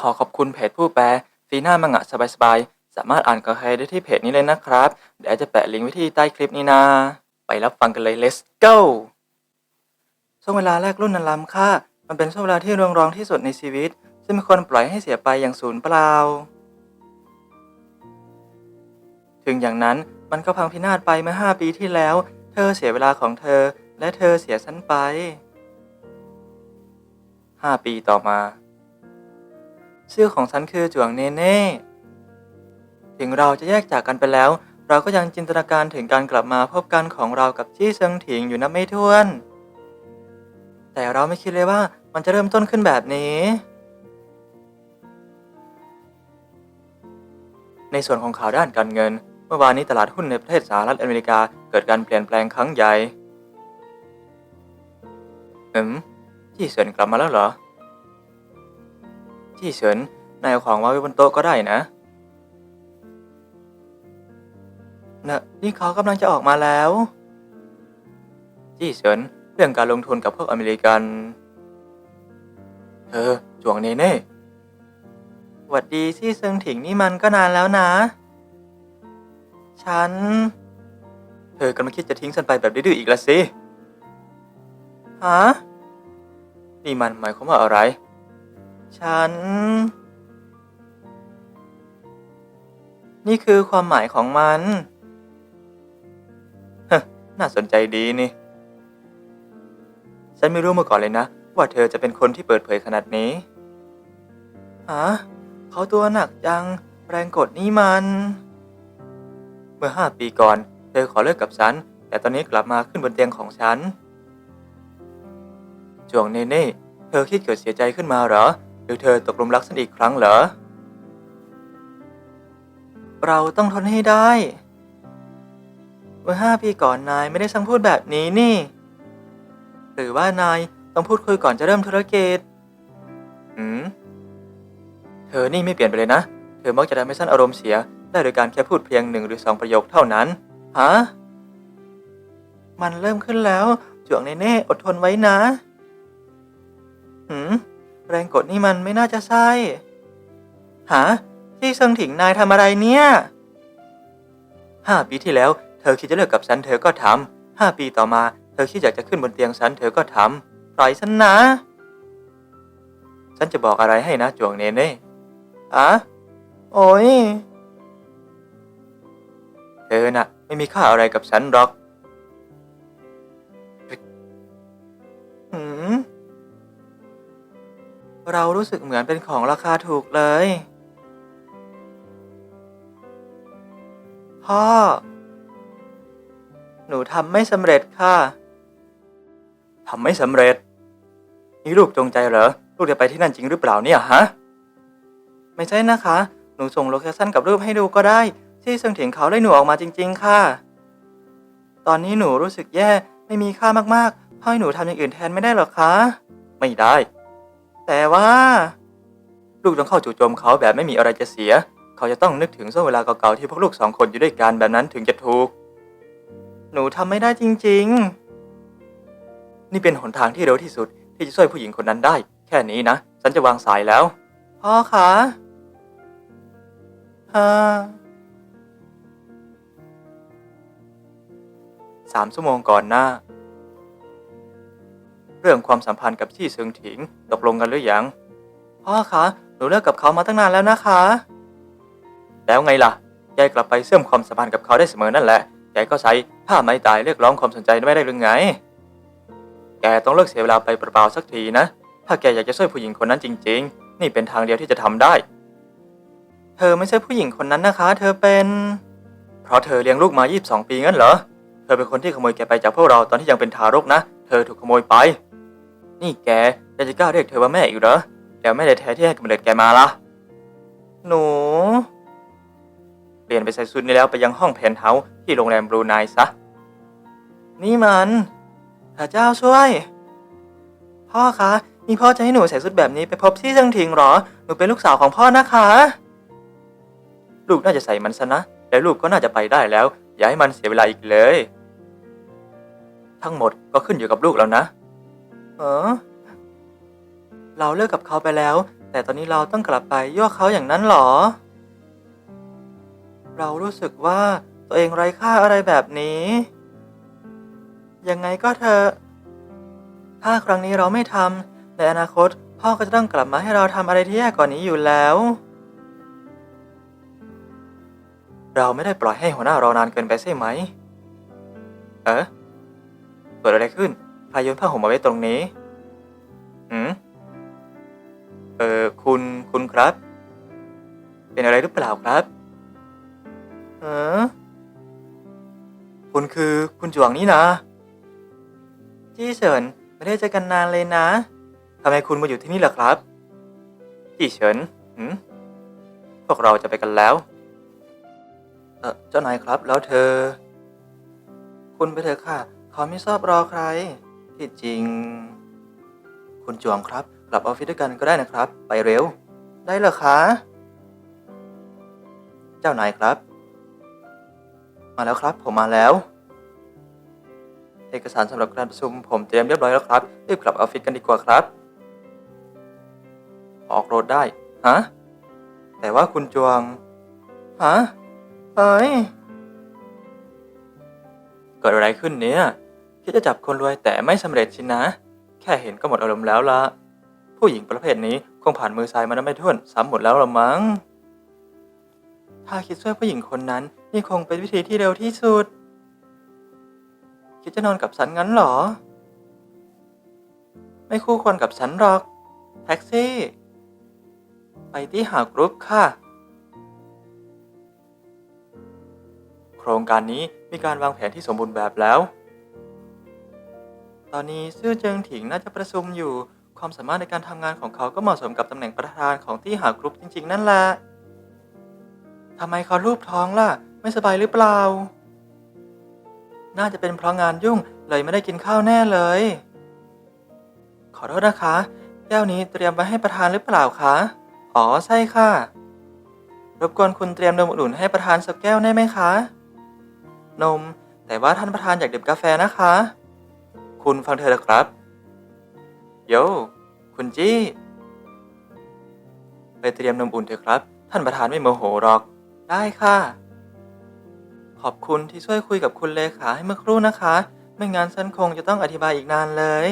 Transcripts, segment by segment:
ขอขอบคุณเพจผู้แปลฟีน่ามังงะสบายๆ สามารถอ่านกับใครได้ที่เพจนี้เลยนะครับ เดี๋ยวจะแปะลิงก์ไว้ที่ใต้คลิปนี้นะ ไปรับฟังกันเลย let's go ช่วงเวลาแรกรุ่นนันล้ำค่า มันเป็นช่วงเวลาที่เรืองรองที่สุดในชีวิต ซึ่งไม่ควรปล่อยให้เสียไปอย่างสูญเปล่า ถึงอย่างนั้นมันก็พังพินาศไปเมื่อห้าปีที่แล้ว เธอเสียเวลาของเธอ และเธอเสียฉันไปห้าปีต่อมา ชื่อของฉันคือจวงเนเน่ ถึงเราจะแยกจากกันไปแล้ว เราก็ยังจินตนาการถึงการกลับมาพบกันของเรากับจี้เซิงถิงอยู่นับไม่ถ้วน แต่เราไม่คิดเลยว่ามันจะเริ่มต้นขึ้นแบบนี้ ในส่วนของข่าวด้านการเงิน เมื่อวานนี้ตลาดหุ้นในประเทศสหรัฐอเมริกาเกิดการเปลี่ยนแปลงครั้งใหญ่อืมจี้เฉินกลับมาแล้วเหรอ จี้เฉิน นายเอาของวางไว้บนโต๊ะก็ได้นะนะนี่เขากำลังจะออกมาแล้ว จี้เฉิน เรื่องการลงทุนกับพวกอเมริกัน เธอจวงเนเน่หวัดดีซี่เซิงถิงนี่มันก็นานแล้วนะ ฉัน เธอกำลังคิดจะทิ้งฉันไปแบบดื้อๆอีกละสิ ฮะ นี่มันหมายความว่าอะไร ฉัน นี่คือความหมายของมันฮน่าสนใจดีนี่ ฉันไม่รู้มาก่อนเลยนะ ว่าเธอจะเป็นคนที่เปิดเผยขนาดนี้ฮะเขาตัวหนักจัง แรงกดนี่มัน เมื่อห้าปีก่อน เธอขอเลิกกับฉัน แต่ตอนนี้กลับมาขึ้นบนเตียงของฉัน จวงเนเน่เธอคิดเกิดเสียใจขึ้นมาเหรอ หรือเธอตกหลุมรักฉันอีกครั้งเหรอ เราต้องทนให้ได้ เมื่อห้าปีก่อนนายไม่ได้สั่งพูดแบบนี้นี่ หรือว่านายต้องพูดคุยก่อนจะเริ่มธุรกิจอืม เธอนี่ไม่เปลี่ยนไปเลยนะ เธอมักจะทำให้ฉันอารมณ์เสีย ได้โดยการแค่พูดเพียงหนึ่งหรือสองประโยคเท่านั้น ฮะ มันเริ่มขึ้นแล้วจวงเนเน่อดทนไว้นะหืม แรงกดนี่มันไม่น่าจะใช่ฮะที่เซิงถิงนายทำอะไรเนี่ยห้าปีที่แล้ว เธอคิดจะเลิกกับฉันเธอก็ทำห้าปีต่อมา เธอคิดอยากจะขึ้นบนเตียงฉันเธอก็ทำปล่อยฉันนะ ฉันจะบอกอะไรให้นะจวงเนเน่อะโอ้ยเธอน่ะ ไม่มีค่าอะไรกับฉันหรอก เรารู้สึกเหมือนเป็นของราคาถูกเลย พ่อ หนูทำไม่สำเร็จค่ะทำไม่สำเร็จ นี่ลูกจงใจเหรอ ลูกจะไปที่นั่นจริงหรือเปล่าเนี่ยฮะ ไม่ใช่นะคะ หนูส่งโลเคชั่นกับรูปให้ดูก็ได้ ที่เซิงเถียงเขาได้หนูออกมาจริง ๆ ค่ะ ตอนนี้หนูรู้สึกแย่ ไม่มีค่ามากๆพ่อให้หนูทำอย่างอื่นแทนไม่ได้หรอคะ ไม่ได้ แต่ว่า ลูกต้องเข้าจู่โจมเขาแบบไม่มีอะไรจะเสีย เขาจะต้องนึกถึงช่วงเวลาเก่าๆที่พวกลูกสองคนอยู่ด้วยกันแบบนั้นถึงจะถูก หนูทำไม่ได้จริง ๆ นี่เป็นหนทางที่เร็วที่สุดที่จะช่วยผู้หญิงคนนั้นได้ แค่นี้นะฉันจะวางสายแล้วพ่อคะฮ่าสามชั่วโมงก่อนหน้า เรื่องความสัมพันธ์กับชี่เซิงถิงตกลงกันหรือยัง พ่อคะ หนูเลิกกับเขามาตั้งนานแล้วนะคะ แล้วไงล่ะ ยายกลับไปเสื่อมความสัมพันธ์กับเขาได้เสมอนั่นแหละ ยายก็ใช้ผ้าไม้ตายเรียกร้องความสนใจไม่ได้หรือไง แกต้องเลิกเสียเวลาไปเปล่าๆสักทีนะ ถ้าแกอยากจะช่วยผู้หญิงคนนั้นจริง ๆ นี่เป็นทางเดียวที่จะทำได้ เธอไม่ใช่ผู้หญิงคนนั้นนะคะ เธอเป็น เพราะเธอเลี้ยงลูกมา 22 ปีงั้นเหรอ เธอเป็นคนที่ขโมยแกไปจากพวกเราตอนที่ยังเป็นทารกนะ เธอถูกขโมยไป นี่แกยังจะกล้าเรียกเธอว่าแม่อีกเหรอแล้วแม่แท้ๆที่ให้กำเนิดแกมาล่ะ หนู เปลี่ยนไปใส่ชุดนี้แล้วไปยังห้องเพนท์เฮาส์ที่โรงแรมบรูไนซะ นี่มันพระเจ้าช่วย พ่อคะนี่พ่อจะให้หนูใส่ชุดแบบนี้ไปพบที่เซิงทิงหรอ หนูเป็นลูกสาวของพ่อนะคะ ลูกน่าจะใส่มันซะนะ แล้วลูกก็น่าจะไปได้แล้ว อย่าให้มันเสียเวลาอีกเลย ทั้งหมดก็ขึ้นอยู่กับลูกแล้วนะ เออ เราเลิกกับเขาไปแล้ว แต่ตอนนี้เราต้องกลับไปยั่วเขาอย่างนั้นหรอ เรารู้สึกว่าตัวเองไร้ค่าอะไรแบบนี้ ยังไงก็เถอะถ้าครั้งนี้เราไม่ทำในอนาคต พ่อก็จะต้องกลับมาให้เราทำอะไรที่แย่กว่านี้อยู่แล้ว เราไม่ได้ปล่อยให้หัวหน้ารอนานเกินไปใช่ไหม เอ๊ะเกิดอะไรขึ้น ใครโยนผ้าห่มมาไว้ตรงนี้หืมเออคุณคุณครับ เป็นอะไรหรือเปล่าครับเออคุณคือคุณจวงนี่นะ จี้เฉินไม่ได้เจอกันนานเลยนะทำไมคุณมาอยู่ที่นี่ล่ะครับ จี้เฉินหืมพวกเราจะไปกันแล้ว เออเจ้านายครับ แล้วเธอ คุณไปเถอะค่ะ เขาไม่ชอบรอใคร ที่จริง คุณจวงครับ กลับออฟฟิศด้วยกันก็ได้นะครับ ไปเร็ว ได้เหรอคะ เจ้านายครับ มาแล้วครับ ผมมาแล้ว เอกสารสำหรับการประชุมผมเตรียมเรียบร้อยแล้วครับรีบกลับออฟฟิศกันดีกว่าครับ ออกรถได้ฮะแต่ว่าคุณจวงฮะเฮ้ยเกิดอะไรขึ้นเนี่ย คิดจะจับคนรวยแต่ไม่สำเร็จสินนะ แค่เห็นก็หมดอารมณ์แล้วละผู้หญิงประเภทนี้คงผ่านมือซ้ายมานับไม่ถ้วนซ้ำหมดแล้วละมั้ง ถ้าคิดช่วยผู้หญิงคนนั้น นี่คงเป็นวิธีที่เร็วที่สุด คิดจะนอนกับฉันงั้นเหรอ ไม่คู่ควรกับฉันหรอก แท็กซี่ ไปที่หากรุ๊ปค่ะ โครงการนี้มีการวางแผนที่สมบูรณ์แบบแล้ว ตอนนี้ซื่อเจิงถิงน่าจะประชุมอยู่ ความสามารถในการทำงานของเขาก็เหมาะสมกับตำแหน่งประธานของที่หากรุ๊ปจริง ๆ นั่นแหละทำไมเขารูปท้องล่ะ ไม่สบายหรือเปล่า น่าจะเป็นเพราะงานยุ่งเลยไม่ได้กินข้าวแน่เลย ขอโทษนะคะ แก้วนี้เตรียมไว้ให้ประธานหรือเปล่าคะ อ๋อใช่ค่ะ รบกวนคุณเตรียมนมอุ่นให้ประธานสักแก้วได้ไหมคะ นม แต่ว่าท่านประธานอยากดื่มกาแฟนะคะ คุณฟังเธอเถอะครับ โย คุณจี้ ไปเตรียมนมอุ่นเถอะครับ ท่านประธานไม่โมโหหรอก ได้ค่ะ ขอบคุณที่ช่วยคุยกับคุณเลขาให้เมื่อครู่นะคะ ไม่งั้นฉันคงจะต้องอธิบายอีกนานเลย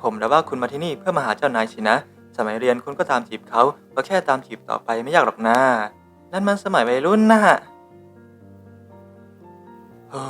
ผมนะว่าคุณมาที่นี่เพื่อมาหาเจ้านายสินะ สมัยเรียนคุณก็ตามจีบเขาก็แค่ตามจีบต่อไปไม่ยากหรอกนะนั่นมันสมัยวัยรุ่นนะโอ้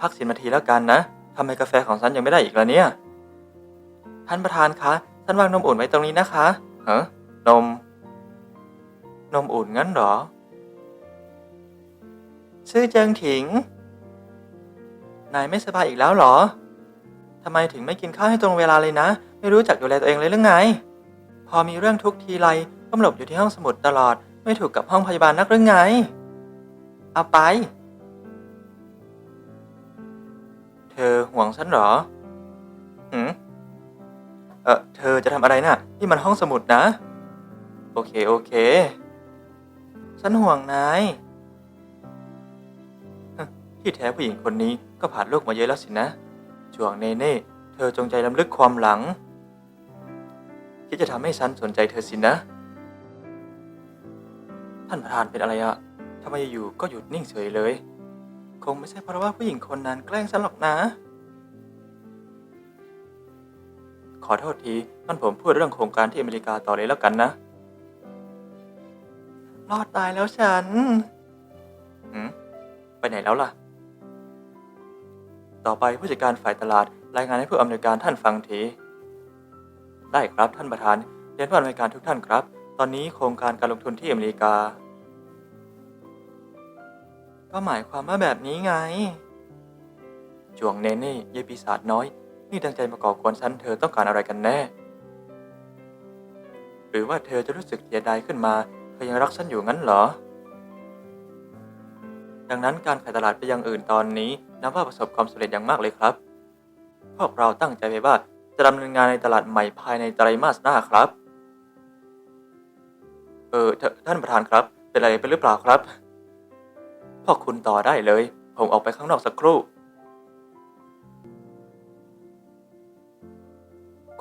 พักสิบนาทีแล้วกันนะ ทำไมกาแฟของฉันยังไม่ได้อีกล่ะเนี่ย ท่านประธานคะ ท่านวางนมอุ่นไว้ตรงนี้นะคะเฮ้นม นมอุ่นงั้นหรอ ชื่อเจิงถิง นายไม่สบายอีกแล้วหรอ ทำไมถึงไม่กินข้าวให้ตรงเวลาเลยนะ ไม่รู้จักดูแลตัวเองเลยหรือไง พอมีเรื่องทุกทีไรก็หลบอยู่ที่ห้องสมุดตลอด ไม่ถูกกับห้องพยาบาลนักหรือไง เอาไป เธอห่วงฉันเหรอหืมเออเธอจะทำอะไรน่ะนี่มันห้องสมุดนะ โอเค โอเค ฉันห่วงนายที่แท้ผู้หญิงคนนี้ก็ผ่านโลกมาเยอะแล้วสินะจวงเนเน่ เธอจงใจล้ำลึกความหลังคิดจะทำให้ฉันสนใจเธอสินะ ท่านประธานเป็นอะไรอะทำไมอยู่ก็หยุดนิ่งเฉยเลย คงไม่ใช่เพราะว่าผู้หญิงคนนั้นแกล้งฉันหรอกนะ ขอโทษทีงั้นผมพูดเรื่องโครงการที่อเมริกาต่อเลยแล้วกันนะ รอดตายแล้วฉันหืมไปไหนแล้วล่ะ ต่อไปผู้จัดการฝ่ายตลาดรายงานให้ผู้อำนวยการท่านฟังที ได้ครับท่านประธานเรียนผู้อำนวยการทุกท่านครับ ตอนนี้โครงการการลงทุนที่อเมริกา ก็หมายความว่าแบบนี้ไง จวงเนเน่ยายปีศาจน้อย นี่ตั้งใจมาก่อกวนฉันเธอต้องการอะไรกันแน่ หรือว่าเธอจะรู้สึกเสียดายขึ้นมา เธอยังรักฉันอยู่งั้นเหรอ ดังนั้นการขายตลาดไปยังอื่นตอนนี้นับว่าประสบความสำเร็จอย่างมากเลยครับพวกเราตั้งใจไว้ว่าจะดำเนินงานในตลาดใหม่ภายในไตรมาสหน้าครับ เออทท่านประธานครับ เป็นอะไรไปหรือเปล่าครับ พวกคุณต่อได้เลย ผมออกไปข้างนอกสักครู่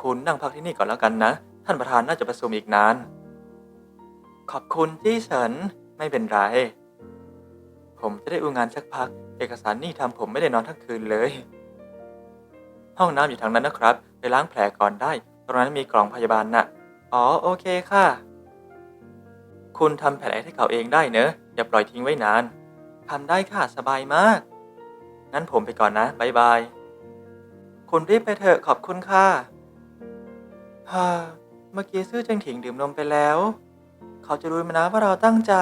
คุณนั่งพักที่นี่ก่อนแล้วกันนะ ท่านประธานน่าจะประชุมอีกนาน ขอบคุณจี้เฉินไม่เป็นไร ผมจะได้อูงานสักพัก เอกสารนี่ทำผมไม่ได้นอนทั้งคืนเลย ห้องน้ำอยู่ทางนั้นนะครับ ไปล้างแผลก่อนได้ ตรงนั้นมีกล่องพยาบาลน่ะ อ๋อโอเคค่ะ คุณทำแผลให้เขาเองได้เนอะ อย่าปล่อยทิ้งไว้นาน ทำได้ค่ะสบายมาก งั้นผมไปก่อนนะบายบาย คุณรีบไปเถอะขอบคุณค่ะฮ่าเมื่อกี้ซื่อเจังถิงดื่มนมไปแล้ว เขาจะรู้ไหมนะว่าเราตั้งใจ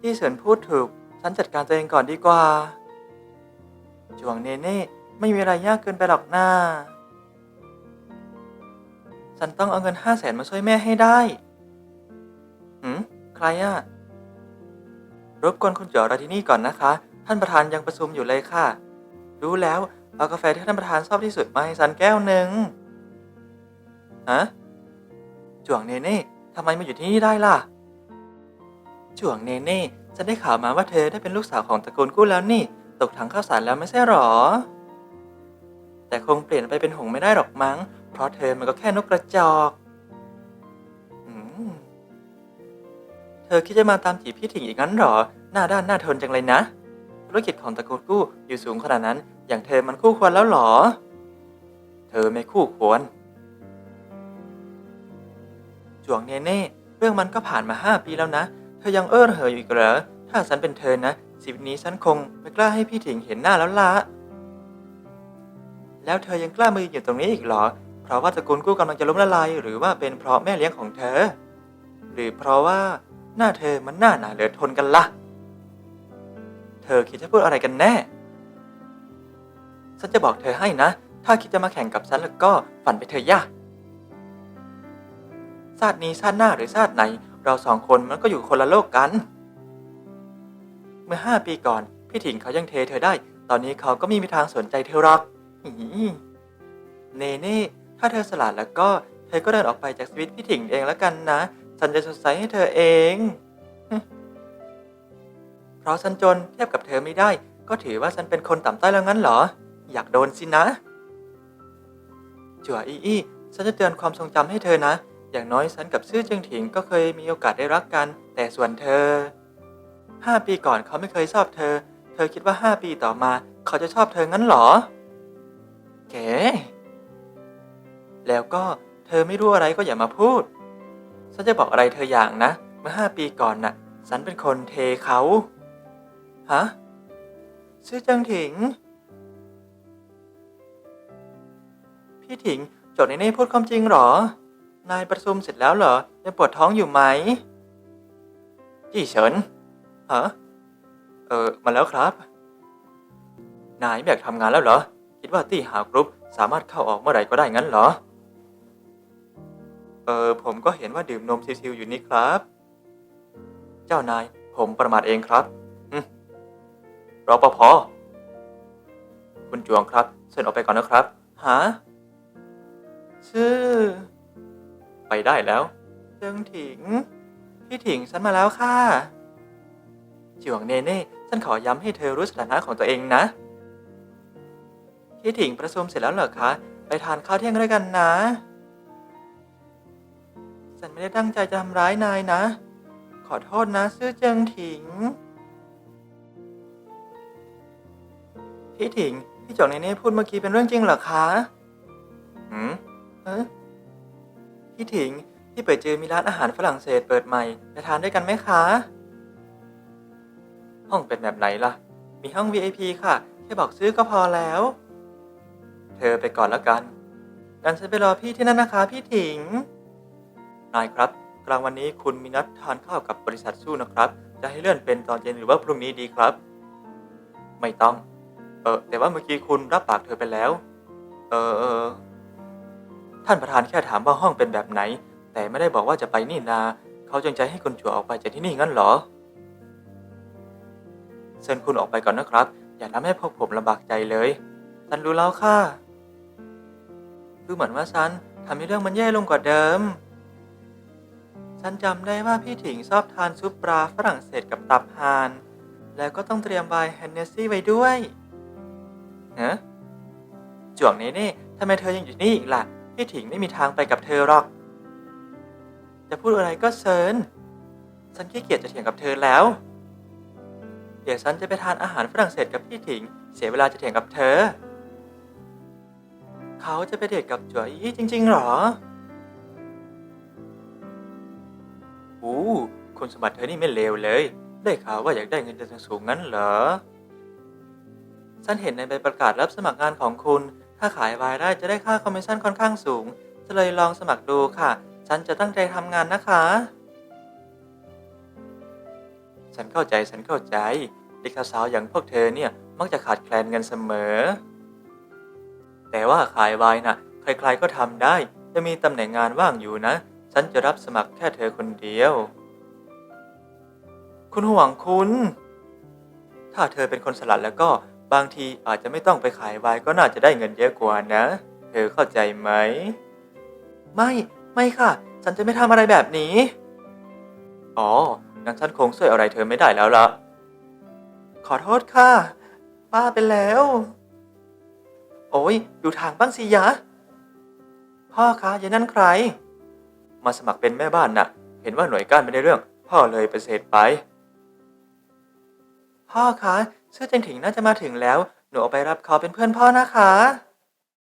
ที่เฉินพูดถูก ฉันจัดการตัวเองก่อนดีกว่าจวงเนเน่ไม่มีอะไรยากเกินไปหรอกหน้า ฉันต้องเอาเงินห้าแสนมาช่วยแม่ให้ได้หืมใครอะ รบกวนคุณจอรอที่นี่ก่อนนะคะ ท่านประธานยังประชุมอยู่เลยค่ะ รู้แล้วเอากาแฟที่ท่านประธานชอบที่สุดมาให้ฉันแก้วหนึ่งฮะจวงเนเน่ทำไมมาอยู่ที่นี่ได้ล่ะจวงเนเน่ฉันได้ข่าวมาว่าเธอได้เป็นลูกสาวของตระกูลกู้แล้วนี่ ตกถังข้าวสารแล้วไม่ใช่หรอ แต่คงเปลี่ยนไปเป็นหงไม่ได้หรอกมั้ง เพราะเธอมันก็แค่นกกระจอก ธอคิดจะมาตามจีบพี่ถิงอีกงั้นหรอ หน้าด้านหน้าทนจังเลยนะ ธุรกิจของตระกูลกู้อยู่สูงขนาดนั้น อย่างเธอมันคู่ควรแล้วหรอ เธอไม่คู่ควร จวงเนเน่ เรื่องมันก็ผ่านมาห้าปีแล้วนะ เธอยังเอ้อเหยอยู่อีกเหรอ ถ้าฉันเป็นเธอนะชีวิตนี้ฉันคงไม่กล้าให้พี่ถิงเห็นหน้าแล้วละ แล้วเธอยังกล้ามายืนอยู่ตรงนี้อีกเหรอ เพราะว่าตระกูลกู้กำลังจะล้มละลายหรือว่าเป็นเพราะแม่เลี้ยงของเธอ หรือเพราะว่า หน้าเธอมันหน้าหนาเหลือทนกันละ่ะเธอคิดจะพูดอะไรกันแน่ ฉันจะบอกเธอให้นะ ถ้าคิดจะมาแข่งกับฉันแล้วก็ฝันไปเธอย่าชาตินี้ชาติหน้าหรือชาติไหน เราสองคนมันก็อยู่คนละโลกกัน เมื่อห้าปีก่อน พี่ถิงเขายังเทเธอได้ ตอนนี้เขาก็ไมมีทางสนใจเธอหรอกเนเน่ถ้าเธอสลัดแล้วก็ เธอก็เดินออกไปจากชีวิตพี่ถิงเองแล้วกันนะ ฉันจะสดใสให้เธอเอง เพราะฉันจนเทียบกับเธอไม่ได้ ก็ถือว่าฉันเป็นคนต่ำต้อยแล้วงั้นเหรอ อยากโดนสินะจั่วอี้อี้ฉันจะเตือนความทรงจำให้เธอนะ อย่างน้อยฉันกับซื่อเจิงถิงก็เคยมีโอกาสได้รักกัน แต่ส่วนเธอห้าปีก่อนเขาไม่เคยชอบเธอ เธอคิดว่าห้าปีต่อมา เขาจะชอบเธองั้นเหรอแกแล้วก็เธอไม่รู้อะไรก็อย่ามาพูด ฉันจะบอกอะไรเธออย่างนะ เมื่อห้าปีก่อนน่ะ ฉันเป็นคนเทเขา ฮะซื่อจิงถิง พี่ถิงโจทย์ในเน่พูดความจริงหรอ นายประชุมเสร็จแล้วเหรอ ยังปวดท้องอยู่ไหม จี้เฉิน ฮะ เออ มาแล้วครับ นายไม่อยากทำงานแล้วเหรอ คิดว่าตี้หากรุ๊ปสามารถเข้าออกเมื่อไหร่ก็ได้งั้นเหรอ ออผมก็เห็นว่าดื่มนมซิวๆอยู่นี่ครับ เจ้านายผมประมาทเองครับรอปภคุณจวงครับเชิญออกไปก่อนนะครับฮะชื่อ ไปได้แล้วเจิงถิง พี่ถิงฉันมาแล้วค่ะจวงเนเน่ฉันขอย้ำให้เธอรู้สถานะของตัวเองนะพี่ถิงประชุมเสร็จแล้วเหรอคะ ไปทานข้าวเที่ยงด้วยกันนะ ฉันไม่ได้ตั้งใจจะทำร้ายนายนะ ขอโทษนะซื่อเจิงถิง พี่ถิง พี่จวงเนเน่พูดเมื่อกี้เป็นเรื่องจริงเหรอคะหืมเออพี่ถิง พี่เปิดเจอมีร้านอาหารฝรั่งเศสเปิดใหม่ไปทานด้วยกันไหมคะ ห้องเป็นแบบไหนล่ะ มีห้อง VIP ค่ะ แค่บอกซื้อก็พอแล้ว เธอไปก่อนแล้วกันงั้นฉันไปรอพี่ที่นั่นนะคะ พี่ถิง นายครับ กลางวันนี้คุณมีนัดทานข้าวกับบริษัทสู้นะครับ จะให้เลื่อนเป็นตอนเย็นหรือว่าพรุ่งนี้ดีครับ ไม่ต้อง เออแต่ว่าเมื่อกี้คุณรับปากเธอไปแล้ว เออเออท่านประธานแค่ถามว่าห้องเป็นแบบไหน แต่ไม่ได้บอกว่าจะไปนี่นา เขาจงใจให้คุณจั่วออกไปจากที่นี่งั้นเหรอเชิญคุณออกไปก่อนนะครับ อย่าทำให้พวกผมลำบากใจเลยฉันรู้แล้วค่ะดูเหมือนว่าฉันทำให้เรื่องมันแย่ลงกว่าเดิม ฉันจำได้ว่าพี่ถิงชอบทานซุปปลาฝรั่งเศสกับตับห่าน แล้วก็ต้องเตรียมไวน์แฮนเนสซี่ไว้ด้วยฮะจวงเน่เน่ทำไมเธอยังอยู่นี่อีกล่ะ พี่ถิงไม่มีทางไปกับเธอหรอก จะพูดอะไรก็เซินฉันขี้เกียจจะเถียงกับเธอแล้ว เดี๋ยวฉันจะไปทานอาหารฝรั่งเศสกับพี่ถิง เสียเวลาจะเถียงกับเธอ เขาจะไปเดทกับจ๋วยอี้จริง ๆ หรอ อู้คุณสมบัติเธอนี่ไม่เลวเลย ได้ข่าวว่าอยากได้เงินเดือนสูงงั้นเหรอ ฉันเห็นในใบประกาศรับสมัครงานของคุณ ถ้าขายวายได้จะได้ค่าคอมมิชชั่นค่อนข้างสูง จะเลยลองสมัครดูค่ะ ฉันจะตั้งใจทำงานนะคะ ฉันเข้าใจ ฉันเข้าใจ เด็กสาวๆอย่างพวกเธอเนี่ยมักจะขาดแคลนเงินเสมอ แต่ว่าขายวายน่ะ ใครๆก็ทำได้ จะมีตำแหน่งงานว่างอยู่นะ ฉันจะรับสมัครแค่เธอคนเดียว คุณห่วงคุณ ถ้าเธอเป็นคนสลัดแล้วก็บางทีอาจจะไม่ต้องไปขายวายก็น่าจะได้เงินเยอะกว่านะ เธอเข้าใจไหม ไม่ไม่ค่ะ ฉันจะไม่ทำอะไรแบบนี้ อ๋องั้นฉันคงช่วยอะไรเธอไม่ได้แล้วละขอโทษค่ะ ป้าไปแล้ว โอ้ยดูทางบ้างสิยะ พ่อคะยายนั่นใคร มาสมัครเป็นแม่บ้านน่ะ เห็นว่าหน่วยก้านไม่ได้เรื่อง พ่อเลยไปเสดไป พ่อคะเสื้อเจงถิงน่าจะมาถึงแล้ว หนูเอาไปรับเขาเป็นเพื่อนพ่อนะคะ